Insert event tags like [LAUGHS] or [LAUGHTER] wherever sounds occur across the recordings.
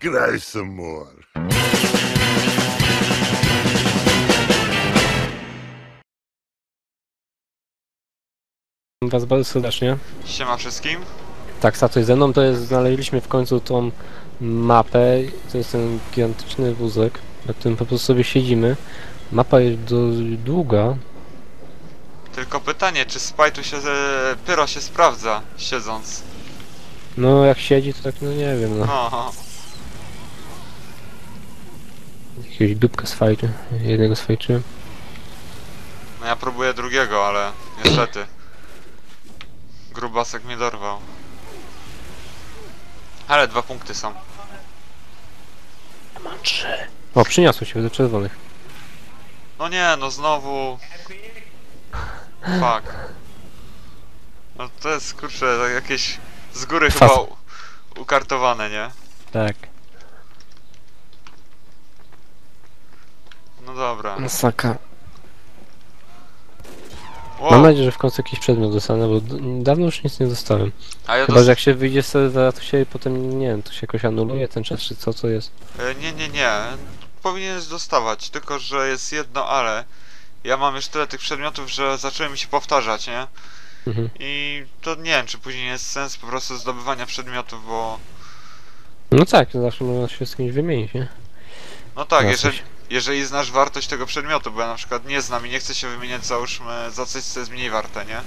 Graj some more. Was bardzo serdecznie. Siema wszystkim. Tak, jest ze mną, to jest, znaleźliśmy w końcu tą mapę, to jest ten gigantyczny wózek, na którym po prostu sobie siedzimy. Mapa jest dość długa, Tylko pytanie, czy Spajtu się, e, Pyro się sprawdza, siedząc? no jak siedzi to tak, no nie wiem, no. No, Jakiegoś dupka sfajczy, jednego sfajczyłem. no ja próbuję drugiego, ale niestety. Grubasek mnie dorwał. Ale dwa punkty są. Mam trzy. O, przyniosło się do czerwonych. No nie, no znowu... Fuck. No to jest, kurczę, jakieś z góry Fas- chyba ukartowane, nie? Tak. No dobra. Masaka. Wow. Mam nadzieję, że w końcu jakiś przedmiot dostanę, bo dawno już nic nie dostałem. A ja Chyba, dos- że jak się wyjdzie z serwera, to się potem, nie wiem, to się jakoś anuluje ten czas, czy co to jest. E, Nie, nie, nie. Powinieneś dostawać, tylko że jest jedno ale. Ja mam już tyle tych przedmiotów, że zaczęły mi się powtarzać, nie? Mhm. I to nie wiem, czy później jest sens po prostu zdobywania przedmiotów, bo... No tak, zawsze można się z kimś wymienić, nie? No tak, Na jeżeli, coś. Jeżeli znasz wartość tego przedmiotu, bo ja na przykład nie znam i nie chcę się wymieniać, załóżmy, za coś, co jest mniej warte, nie?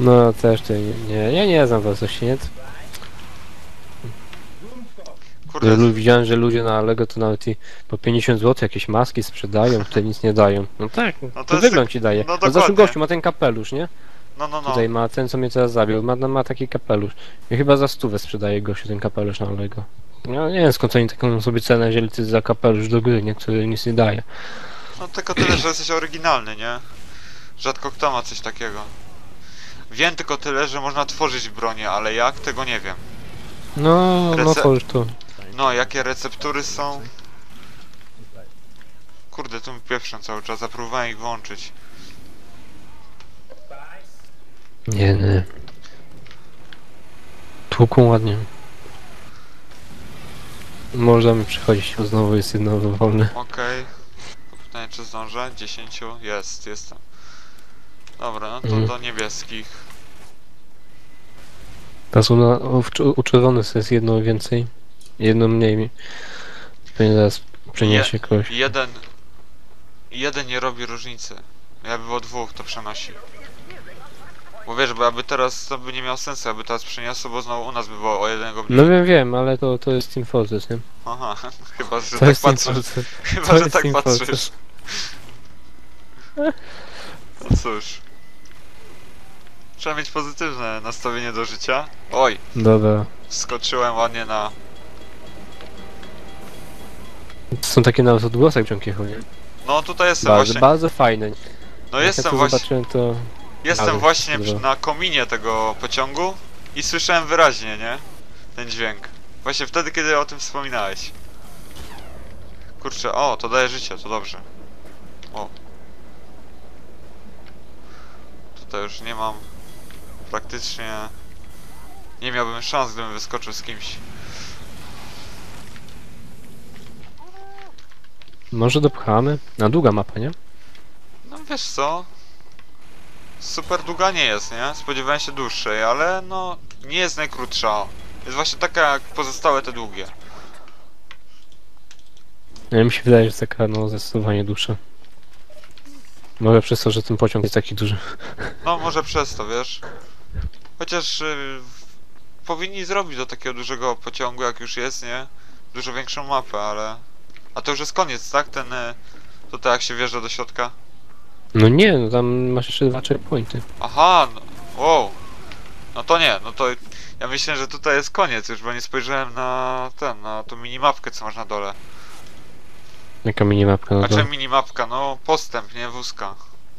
No też to nie, nie, ja nie znam wartości, nie? Kurde, Ja lu- widziałem, że ludzie na Lego to nawet i po 50 zł jakieś maski sprzedają, [LAUGHS] które nic nie dają. No tak, No to jest wygląd tak- ci daje. no No zresztą dokładnie. gościu ma ten kapelusz, nie? no, no, no. Tutaj ma ten, co mnie teraz zabił, ma, ma taki kapelusz. I chyba za stówę sprzedaje gościu ten kapelusz na Lego. No nie wiem skąd oni taką sobie cenę wzięli za kapelusz do gry, nie? Który nic nie daje. No tylko tyle, że jesteś oryginalny, nie? Rzadko kto ma coś takiego. Wiem tylko tyle, że można tworzyć bronię, ale jak, tego nie wiem. No, no Rece- to już to. No, jakie receptury są? Kurde, tu mi pieprzą cały czas, zapróbowałem ich włączyć. Nie, nie. Tłuką ładnie. Można mi przychodzić, bo znowu jest jedno wolne. Okej. Pytanie, czy zdążę? 10? Jest, jestem. Dobra, no to Mhm. do niebieskich. Teraz u, na, u, czerwonych jest jedno więcej, jedno mniej. mi- Pewnie zaraz przyniesie kogoś. Jeden... Jeden nie robi różnicy. Jakby było dwóch, to przenosi. Bo wiesz, bo jakby teraz to by nie miało sensu, jakby teraz przyniosło, bo znowu u nas by było o jednego. No wiem, wiem, ale to, to jest Team Fortress, nie? Aha, [LAUGHS] chyba, że To tak jest Team patrzysz. Fortress. [LAUGHS] Chyba, To że jest tak Team patrzysz. Fortress. No cóż. Trzeba mieć pozytywne nastawienie do życia. Oj, Dobra. skoczyłem ładnie na... To są takie nawet odgłosek John nie? No tutaj jestem Bardzo, właśnie. bardzo fajne. No Jak jestem to właśnie. zobaczyłem to... Jestem ale- właśnie przy- na kominie tego pociągu i słyszałem wyraźnie, nie? Ten dźwięk. Właśnie wtedy, kiedy o tym wspominałeś. Kurczę, o, to daje życie, to dobrze. O. Tutaj już nie mam praktycznie... Nie miałbym szans, gdybym wyskoczył z kimś. Może dopchamy? Na długa mapa, nie? No wiesz co? Super długa nie jest, nie? Spodziewałem się dłuższej, ale no nie jest najkrótsza. Jest właśnie taka jak pozostałe te długie. Ja mi się wydaje, że jest taka no zdecydowanie dłuższa. Może przez to, że ten pociąg jest taki duży. No może przez to, wiesz? Chociaż y, powinni zrobić do takiego dużego pociągu, jak już jest, nie? Dużo większą mapę, ale... A to już jest koniec, tak? Ten... Y, tutaj jak się wjeżdża do środka? No nie, no tam masz jeszcze dwa checkpointy. Aha, no, wow. No to nie, no to ja myślę, że tutaj jest koniec już, bo nie spojrzałem na ten, na tą minimapkę, co masz na dole. Jaka minimapka, to... Znaczy minimapka, no postęp, nie wózka.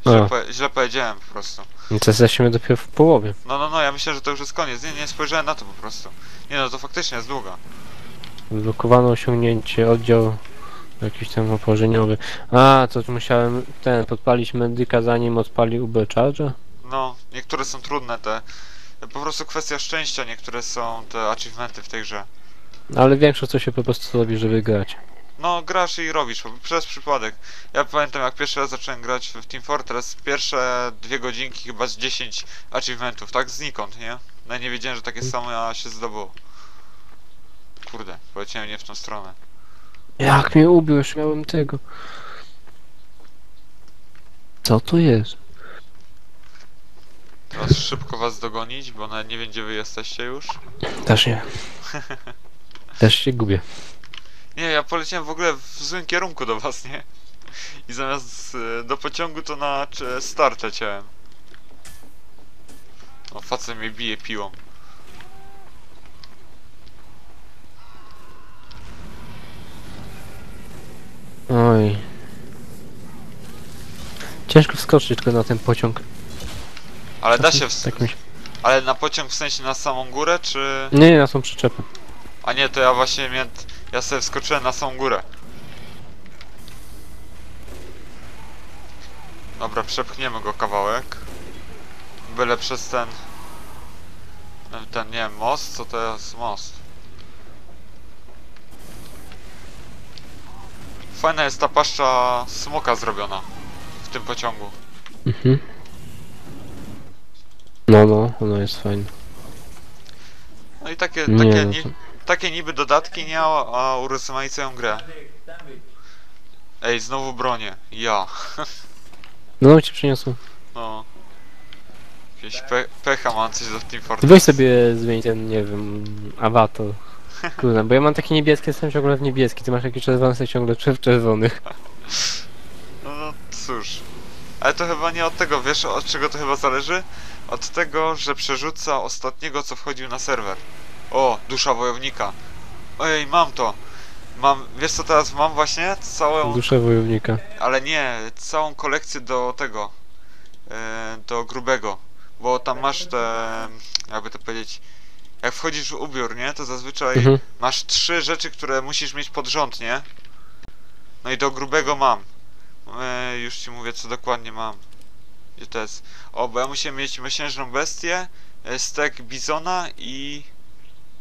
Źle, A. źle powiedziałem po prostu. No to jesteśmy dopiero w połowie. No, no, no, ja myślę, że to już jest koniec. Nie, nie spojrzałem na to po prostu. Nie no, to faktycznie jest długa. Blokowano osiągnięcie, oddział jakiś tam oporzeniowy. A, to musiałem ten, podpalić medyka zanim odpalił UB? No, niektóre są trudne te. Po prostu kwestia szczęścia, niektóre są te achievementy w tej grze. Ale większość co się po prostu robi, żeby grać. No, grasz i robisz, przez przypadek. Ja pamiętam, jak pierwszy raz zacząłem grać w Team Fortress, pierwsze dwie godzinki chyba z 10 achievementów, tak znikąd, nie? No nie wiedziałem, że takie same się zdobyło. Kurde, poleciałem nie w tą stronę. Jak mnie ubił, już miałem tego. Co to jest? Teraz szybko was dogonić, bo nawet nie wiem, gdzie wy jesteście już. Też nie. [LAUGHS] Też się gubię. Nie, ja poleciałem w ogóle w złym kierunku do was, nie? I zamiast e, do pociągu to na start leciałem. O, facet mnie bije piłą. Oj. Ciężko wskoczyć tylko na ten pociąg. Ale da się, ws- Tak mi się... ale na pociąg w sensie na samą górę, czy... Nie, nie, na są przyczepy. A nie, to ja właśnie miałem... Ja sobie wskoczyłem na samą górę. Dobra, przepchniemy go kawałek. Byle przez ten... Ten, nie wiem, most? Co to jest most? Fajna jest ta paszcza smoka zrobiona w tym pociągu. Mhm. No, no, ono jest fajne. No i takie, Nie, takie, no ni to... takie niby dodatki nie, a, urozmaicają grę. Ej, znowu bronię. Ja. [LAUGHS] No, ci przyniosłem. No. Jakieś pe pecha mam coś do Team Fortress. weź sobie zmień ten, nie wiem, awatar. Kurde, bo ja mam taki niebieski, jestem ciągle w niebieski, ty masz jakiś czerwony, jesteś ciągle w czerwonych. No, no cóż. Ale to chyba nie od tego, wiesz od czego to chyba zależy? Od tego, że przerzuca ostatniego, co wchodził na serwer. O, dusza wojownika. Ojej, mam to. Mam, wiesz co teraz mam właśnie? Całą, Duszę wojownika. ale nie, całą kolekcję do tego. e, do grubego. Bo tam masz te, jakby to powiedzieć, jak wchodzisz w ubiór, nie? To zazwyczaj Mhm. masz trzy rzeczy, które musisz mieć pod rząd, nie? No i do grubego mam. E, już ci mówię, co dokładnie mam. Gdzie to jest? O, bo ja musiałem mieć miesięczną bestię, e, stek bizona i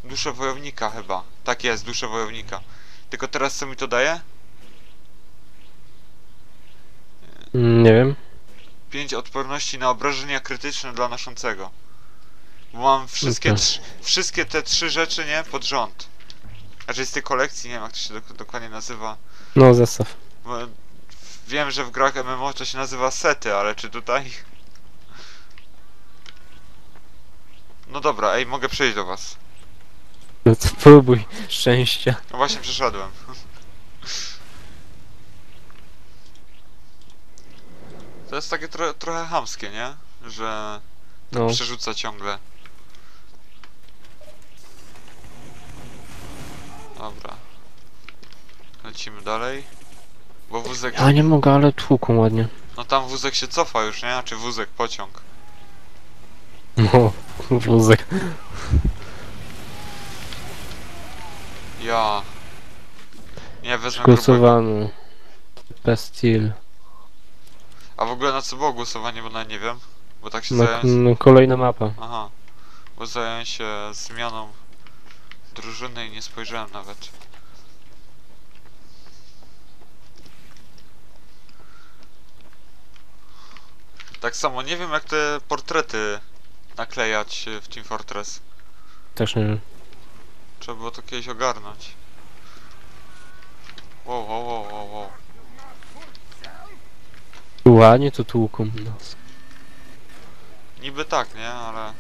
duszę wojownika chyba. Tak jest, duszę wojownika. Tylko teraz co mi to daje? Nie wiem. 5 odporności na obrażenia krytyczne dla noszącego. Bo mam wszystkie, wszystkie te trzy rzeczy, nie? Pod rząd. Znaczy z tej kolekcji, nie wiem jak to się dok- dokładnie nazywa. No, zestaw. Bo wiem, że w grach MMO to się nazywa sety, ale czy tutaj? No dobra, ej, mogę przejść do was. No to próbuj szczęścia. No właśnie przeszedłem. To jest takie tro trochę hamskie, nie? Że No. przerzuca ciągle. Dobra. Lecimy dalej. Bo wózek... Ja nie mogę, ale tłuką ładnie. No tam wózek się cofa już, nie? Czy wózek, pociąg. No, wózek. Ja... Nie, wezmę grubego. Głosowano. Pestil. A w ogóle na co było głosowanie, bo nawet nie wiem. Bo tak się No, zająłem... kolejna mapa. Aha. Bo zająłem się zmianą drużyny i nie spojrzałem nawet. Tak samo nie wiem jak te portrety naklejać w Team Fortress. Też nie wiem. Trzeba było to kiedyś ogarnąć. Wow, wow, wow, wow, wow. Ładnie to tłuką nas. Niby tak, nie? Ale...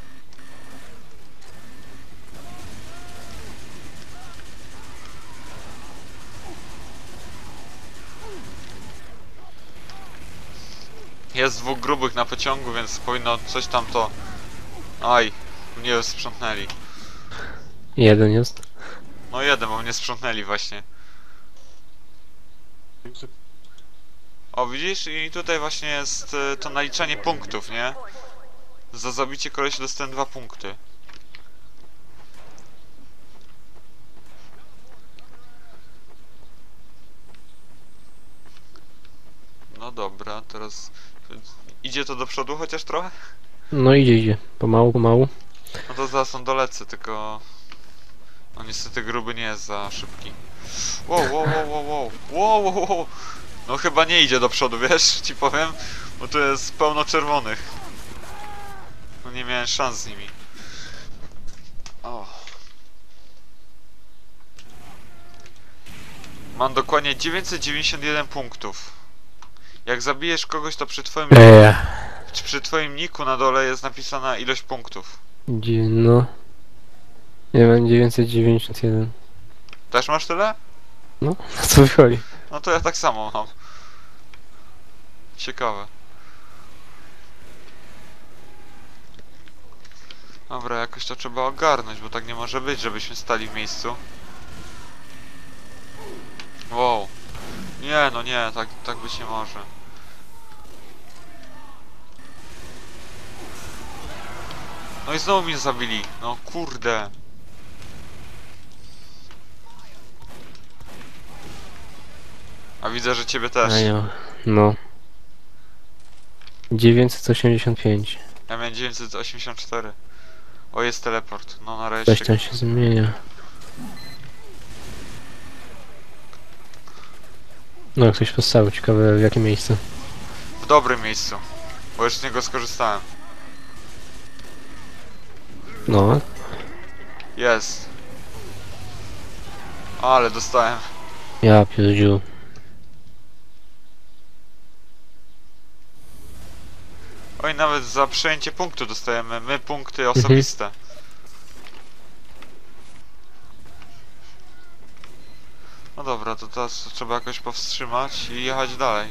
Jest dwóch grubych na pociągu, więc powinno coś tam to... Aj, mnie sprzątnęli. Jeden jest. No jeden, bo mnie sprzątnęli właśnie. O, widzisz? I tutaj właśnie jest e, to naliczanie punktów, nie? Za zabicie kolesia dostałem dwa punkty. No dobra, teraz... Idzie to do przodu chociaż trochę? No idzie, idzie. Pomału, pomału. No to zaraz on dolecę, tylko... No niestety gruby nie jest za szybki. Wow, wow, wow, wow, wow, wow, wow, wow. No chyba nie idzie do przodu, wiesz, ci powiem, bo tu jest pełno czerwonych. No nie miałem szans z nimi. O. Mam dokładnie 991 punktów. Jak zabijesz kogoś, to przy twoim, Eee, przy twoim niku na dole jest napisana ilość punktów. gdzie, no. Ja mam 991. Też masz tyle? No, [LAUGHS] na co wychodzi? No to ja tak samo mam. Ciekawe. Dobra, jakoś to trzeba ogarnąć, bo tak nie może być, żebyśmy stali w miejscu. Wow. Nie, no nie, tak, tak być nie może. No i znowu mnie zabili. No kurde. A widzę, że ciebie też. A ja, no. 985. Ja miałem 984. O, jest teleport. No nareszcie. Coś tam się zmienia. No, ktoś postawił, ciekawe w jakie miejsce. W dobrym miejscu. Bo już z niego skorzystałem. No, Jest. Ale dostałem. ja pierdziu. Oj, nawet za przejęcie punktu dostajemy my punkty osobiste. No dobra, to teraz trzeba jakoś powstrzymać i jechać dalej.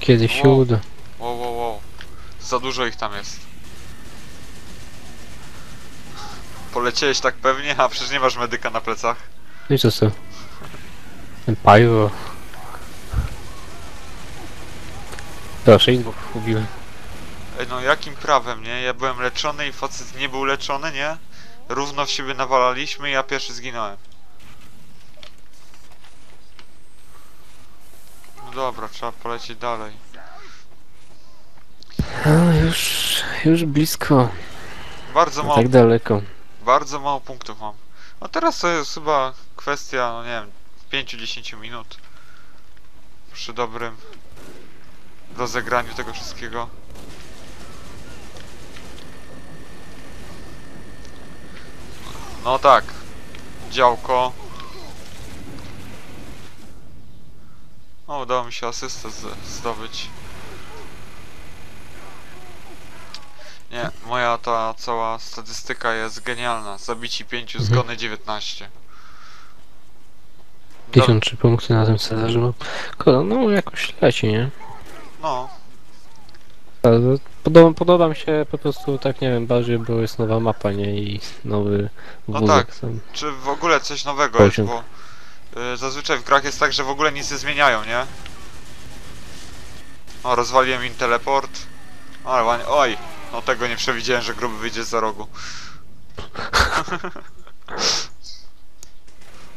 Kiedyś się Wow. uda. Wow, wow, wow. Za dużo ich tam jest. Poleciałeś tak pewnie, a przecież nie masz medyka na plecach. No i co? Ten Pyro. Proszę, i dwóch ubiłem. Ej, no jakim prawem, nie? Ja byłem leczony i facet nie był leczony, nie? Równo w siebie nawalaliśmy i ja pierwszy zginąłem. No dobra, trzeba polecieć dalej. A, już, już blisko. Bardzo No mało, tak daleko. bardzo mało punktów mam. No teraz to jest chyba kwestia, no nie wiem, 5-10 minut. Przy dobrym rozegraniu tego wszystkiego. No tak. Działko. O, udało mi się asystę zdobyć. Nie, moja ta cała statystyka jest genialna. Zabici 5, Mhm. zgony 19. Do- 1003 punkty na tym mam. Kurde, no jakoś leci, nie? No, Ale Podoba, podoba mi się po prostu tak, nie wiem, bardziej, bo jest nowa mapa, nie? I nowy No tak. tam. czy w ogóle coś nowego Pociąg. jest, bo zazwyczaj w grach jest tak, że w ogóle nic nie zmieniają, nie? O, rozwaliłem im teleport. Ale ładnie, oj, no tego nie przewidziałem, że gruby wyjdzie za rogu. [LAUGHS]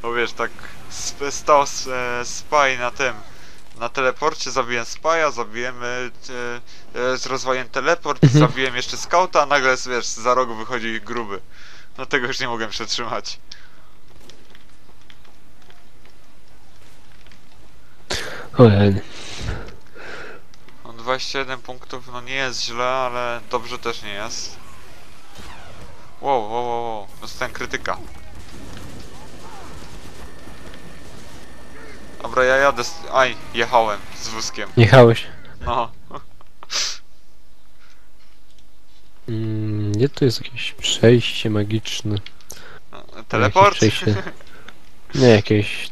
Bo wiesz, tak sp- stał e, spy na tym, na teleporcie, zabiłem spaja, zabiłem, e, e, e, rozwaliłem teleport, Mhm. zabiłem jeszcze skauta, a nagle, wiesz, za rogu wychodzi gruby. No tego już nie mogłem przetrzymać. Ojej. No 21 punktów, no nie jest źle, ale dobrze też nie jest. Wow, wow, wow, wow. dostałem krytyka. Dobra, ja jadę z... Aj, jechałem z wózkiem. Jechałeś. No. Mm, gdzie tu jest jakieś przejście magiczne? Teleport? Jakieś przejście. Nie, jakieś...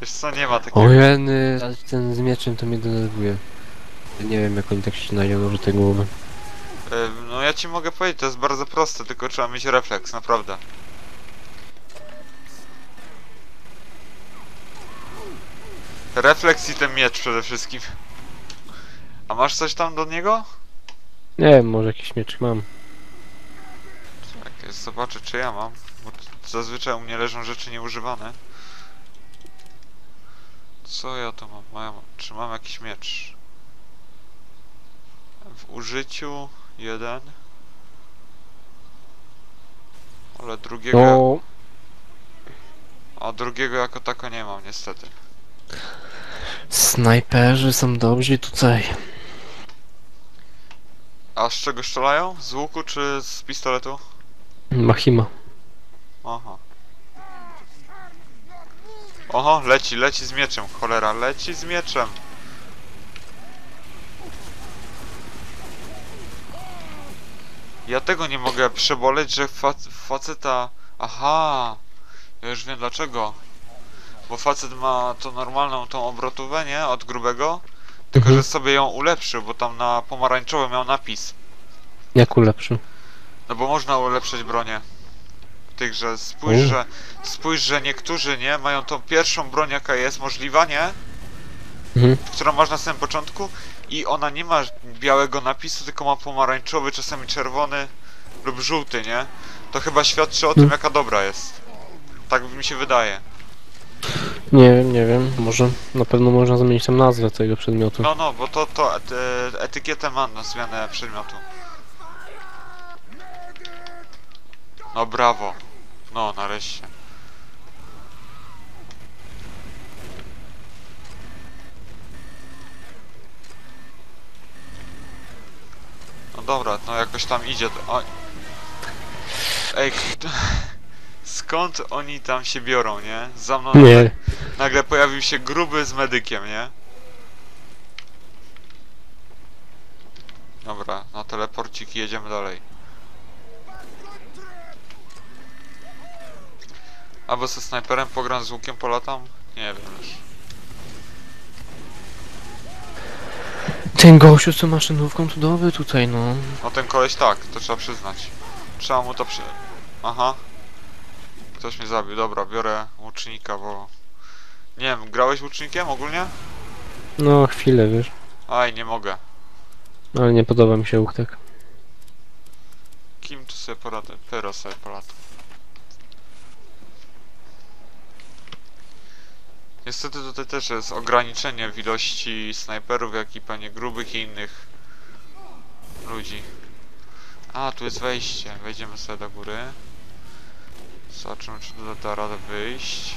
Wiesz co, nie ma takiego. Ojeny, ale ten z mieczem to mnie denerwuje. Nie wiem jak oni tak ścinają może te głowy. Y, No ja ci mogę powiedzieć, to jest bardzo proste, tylko trzeba mieć refleks, naprawdę. Refleks i ten miecz przede wszystkim. A masz coś tam do niego? Nie wiem, może jakiś miecz mam. Tak, zobaczę czy ja mam. Bo zazwyczaj u mnie leżą rzeczy nieużywane. Co ja to mam? mam? Czy mam jakiś miecz? W użyciu jeden. Ale drugiego... No, A drugiego jako tako nie mam, niestety. snajperzy są dobrzy tutaj. A z czego strzelają? Z łuku czy z pistoletu? Machima. Aha. Oho, leci, leci z mieczem, cholera, leci z mieczem. Ja tego nie mogę przeboleć, że fac faceta... Aha, ja już wiem dlaczego. Bo facet ma tą normalną, tą obrotówę, nie? Od grubego. Tylko, Mhm. że sobie ją ulepszył, bo tam na pomarańczowy miał napis. Jak ulepszy? No bo można ulepszyć bronię. Tych, że spójrz, U. że spójrz, że niektórzy nie mają tą pierwszą broń jaka jest możliwa, nie? Mhm. Którą masz na samym początku i ona nie ma białego napisu, tylko ma pomarańczowy, czasami czerwony lub żółty, nie? To chyba świadczy o tym, Hmm. jaka dobra jest. Tak mi się wydaje. Nie wiem, nie wiem. Może na pewno można zmienić tam nazwę tego przedmiotu. No, no, bo to, to e, etykietę ma na zmianę przedmiotu. No brawo. No, nareszcie. No dobra, no jakoś tam idzie. to- O... Ej, skąd oni tam się biorą, nie? Za mną Nie. Nagle pojawił się gruby z medykiem, nie? Dobra, na teleporcik i jedziemy dalej. Albo ze snajperem pogram z łukiem polatam? Nie wiem już. Ten gościu z tą maszynówką dobry tutaj, no. No ten koleś tak, to trzeba przyznać. Trzeba mu to przy... Aha. Ktoś mnie zabił, dobra, biorę łucznika, bo... Nie wiem, grałeś łucznikiem ogólnie? No, chwilę, wiesz. Aj, nie mogę. Ale nie podoba mi się łuk tak. Kim tu sobie poradzę? Pyro sobie polata. Niestety tutaj też jest ograniczenie w ilości snajperów, jak i pewnie grubych i innych ludzi. A, tu jest wejście. Wejdziemy sobie do góry. Zobaczymy, czy tu da radę wyjść.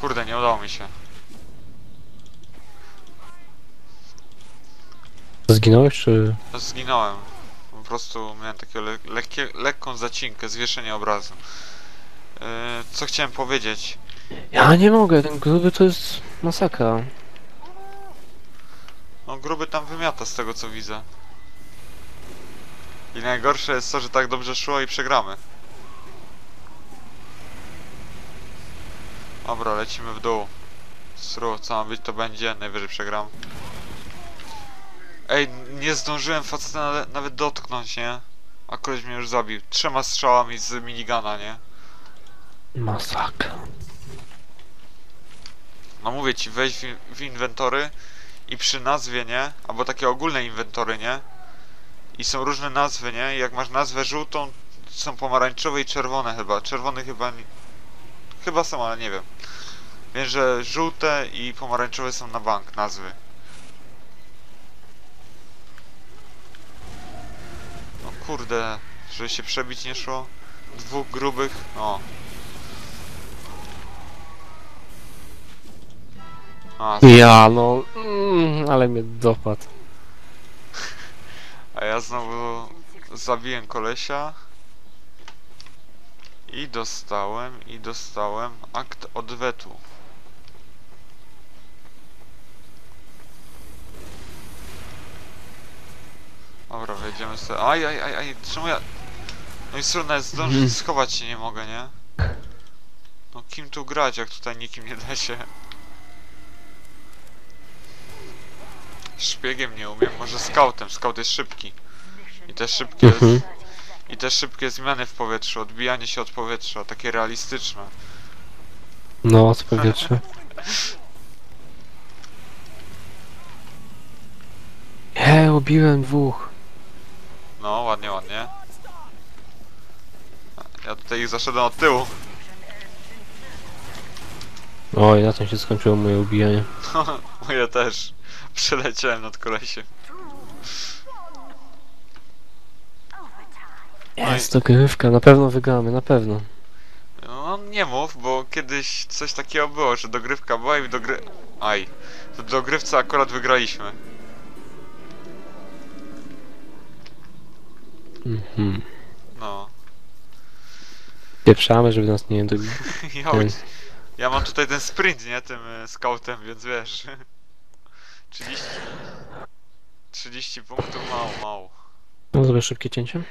Kurde, nie udało mi się. Zginąłeś, czy... Zginąłem. Po prostu miałem taką le lekkie, lekką zacinkę, zwieszenie obrazu. Yy, co chciałem powiedzieć? Ja nie mogę, ten gruby to jest masakra. No gruby tam wymiata z tego co widzę. I najgorsze jest to, że tak dobrze szło i przegramy. Dobra, lecimy w dół. Sru, co ma być to będzie, najwyżej przegram. Ej, nie zdążyłem faceta nawet dotknąć, nie? A koleś mnie już zabił. Trzema strzałami z minigana, nie? Masakra. No mówię ci, wejdź w, w inwentory i przy nazwie, nie? Albo takie ogólne inwentory, nie? I są różne nazwy, nie? I jak masz nazwę żółtą, są pomarańczowe i czerwone chyba. Czerwone chyba... nie- Chyba są, ale nie wiem. Wiem, że żółte i pomarańczowe są na bank nazwy. No kurde, żeby się przebić nie szło. Dwóch grubych, o. A, Ja, no... Mm, ale mnie dopadł. A ja znowu zabiłem kolesia. I dostałem, i dostałem akt odwetu. Dobra, wejdziemy sobie. Aj, aj, aj, aj, czemu ja... No i trudno zdążyć, Mhm. schować się nie mogę, nie? No kim tu grać, jak tutaj nikim nie da się? Szpiegiem nie umiem, może scoutem, scout jest szybki. I te szybkie, Mhm. i te szybkie zmiany w powietrzu, odbijanie się od powietrza, takie realistyczne. No, z powietrza. [LAUGHS] Je, ubiłem dwóch. No, ładnie, ładnie. Ja tutaj ich zaszedłem od tyłu. Oj, na tym się skończyło moje ubijanie. [LAUGHS] moje też. Przeleciałem nad kolesiem. No Jest to grywka, na pewno wygramy, na pewno. No nie mów, bo kiedyś coś takiego było, że dogrywka była i dogry... Aj. W dogrywce akurat wygraliśmy. Mhm. No. Pieprzamy, żeby nas nie dobił. [LAUGHS] Ja, ja mam tutaj ten sprint, nie? Tym y, scoutem, więc wiesz. [LAUGHS] 30... 30 punktów mało, mało. No, zrobię szybkie cięcie.